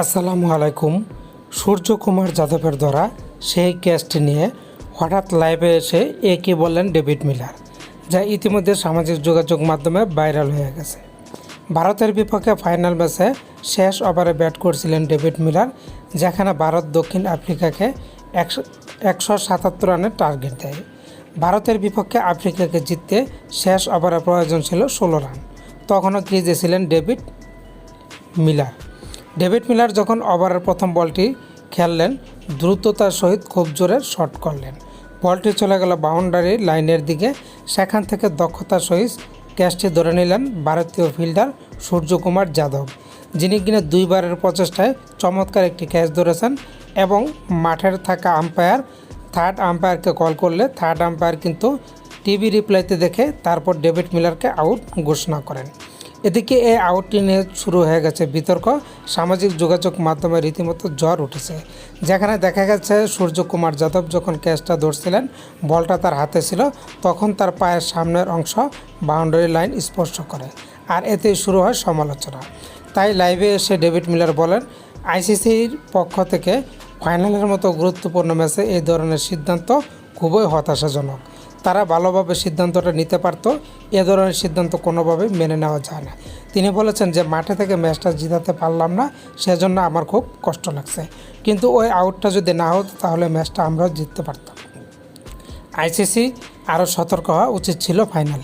আসসালামু আলাইকুম। সূর্যকুমার যাদবের দ্বারা সেই ক্যাচটি নিয়ে হঠাৎ লাইভে এসে এ কি বললেন ডেভিড মিলার, যা ইতিমধ্যে সামাজিক যোগাযোগ মাধ্যমে ভাইরাল হয়ে গেছে। ভারতের বিপক্ষে ফাইনাল ম্যাচে শেষ ওভারে ব্যাট করছিলেন ডেভিড মিলার, যেখানে ভারত দক্ষিণ আফ্রিকাকে একশো একশো সাতাত্তর রানের টার্গেট দেয়। ভারতের বিপক্ষে আফ্রিকাকে জিততে শেষ ওভারে প্রয়োজন ছিল ষোলো রান। তখনও ক্রিজে ছিলেন ডেভিড মিলার। ডেভিড মিলার যখন ওভারের প্রথম বলটি খেললেন, দ্রুততার সহিত খুব জোরে শট করলেন। বলটি চলে গেল বাউন্ডারি লাইনের দিকে। সেখান থেকে দক্ষতার সহিত ক্যাচটি ধরে নিলেন ভারতীয় ফিল্ডার সূর্যকুমার যাদব, যিনি কিনা দুইবারের প্রচেষ্টায় চমৎকার একটি ক্যাচ ধরেছেন এবং মাঠের থাকা আম্পায়ার থার্ড আম্পায়ারকে কল করলে থার্ড আম্পায়ার কিন্তু টিভি রিপ্লাইতে দেখে তারপর ডেভিড মিলারকে আউট ঘোষণা করেন। এদিকে এই আউটটি নিয়ে শুরু হয়ে গেছে বিতর্ক। সামাজিক যোগাযোগ মাধ্যমে রীতিমতো জ্বর উঠেছে। যেখানে দেখা গেছে, সূর্যকুমার যাদব যখন ক্যাচটা ধরছিলেন, বলটা তার হাতে ছিল, তখন তার পায়ের সামনের অংশ বাউন্ডারি লাইন স্পর্শ করে। আর এতে শুরু হয় সমালোচনা। তাই লাইভে এসে ডেভিড মিলার বলেন, আইসিসির পক্ষ থেকে ফাইনালের মতো গুরুত্বপূর্ণ ম্যাচে এই ধরনের সিদ্ধান্ত খুবই হতাশাজনক। তারা ভালোভাবে সিদ্ধান্তটা নিতে পারত। এ ধরনের সিদ্ধান্ত কোনোভাবে মেনে নেওয়া যায় না। তিনি বলেছেন যে, মাঠে থেকে ম্যাচটা জিতাতে পারলাম না, সেজন্য আমার খুব কষ্ট লাগছে। কিন্তু ওই আউটটা যদি না হতো, তাহলে ম্যাচটা আমরাও জিততে পারতাম। আইসিসি আরও সতর্ক হওয়া উচিত ছিল ফাইনালে।